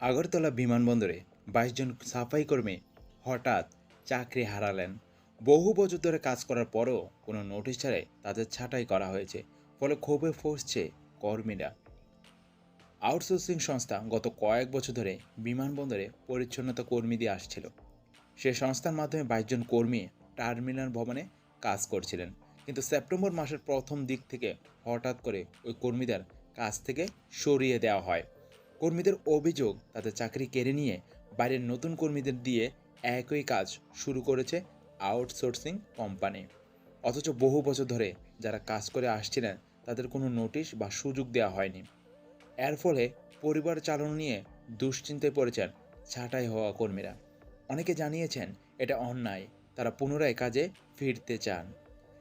আগরতলা বিমানবন্দরে বাইশ জন সাফাই কর্মী হঠাৎ চাকরি হারালেন। বহু বছর ধরে কাজ করার পরও কোনো নোটিশ ছাড়াই তাদের ছাঁটাই করা হয়েছে, ফলে ক্ষোভে ফসছে কর্মীরা। আউটসোর্সিং সংস্থা গত কয়েক বছর ধরে বিমানবন্দরে পরিচ্ছন্নতা কর্মী দিয়ে আসছিল। সে সংস্থার মাধ্যমে বাইশ জন কর্মী টার্মিনাল ভবনে কাজ করছিলেন। কিন্তু সেপ্টেম্বর মাসের প্রথম দিক থেকে হঠাৎ করে ওই কর্মীদের কাজ থেকে সরিয়ে দেওয়া হয়। কর্মীদের অভিযোগ, তাদের চাকরি কেড়ে নিয়ে বাইরের নতুন কর্মীদের দিয়ে একই কাজ শুরু করেছে আউটসোর্সিং কোম্পানি। অথচ বহু বছর ধরে যারা কাজ করে আসছিলেন, তাদের কোনো নোটিশ বা সুযোগ দেওয়া হয়নি। এর ফলে পরিবার চালনা নিয়ে দুশ্চিন্তায় পড়েছেন ছাঁটাই হওয়া কর্মীরা। অনেকে জানিয়েছেন এটা অন্যায়, তারা পুনরায় কাজে ফিরতে চান।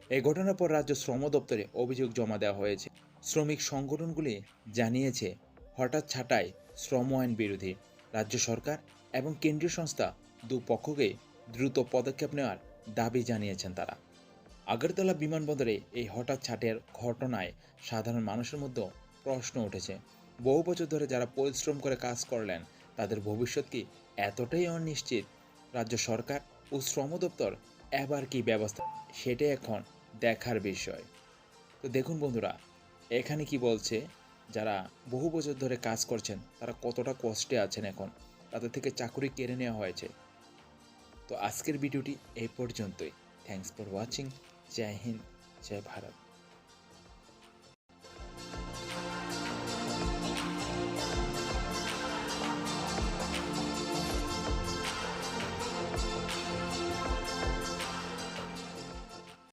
এই ঘটনার পর রাজ্য শ্রম দপ্তরে অভিযোগ জমা দেওয়া হয়েছে। শ্রমিক সংগঠনগুলি জানিয়েছে হঠাৎ ছাঁটাই শ্রম আইন বিরোধী। রাজ্য সরকার এবং কেন্দ্রীয় সংস্থা দুপক্ষকে দ্রুত পদক্ষেপ নেওয়ার দাবি জানিয়েছেন তারা। আগরতলা বিমানবন্দরে এই হঠাৎ ছাটের ঘটনায় সাধারণ মানুষের মধ্যে প্রশ্ন উঠেছে। বহু বছর ধরে যারা পরিশ্রম করে কাজ করলেন, তাদের ভবিষ্যৎ কি এতটাই অনিশ্চিত? রাজ্য সরকার ও শ্রম দপ্তর এবার কি ব্যবস্থা সেটাই এখন দেখার বিষয়। তো দেখুন বন্ধুরা, এখানে কি বলছে যারা বহু বছর ধরে কাজ করছেন, তারা কতটা কষ্টে আছেন এখন? তাদের থেকে চাকরি কেড়ে নেওয়া হয়েছে। তো আজকের ভিডিওটি এই পর্যন্তই। থ্যাংকস ফর ওয়াচিং জয় হিন্দ জয় ভারত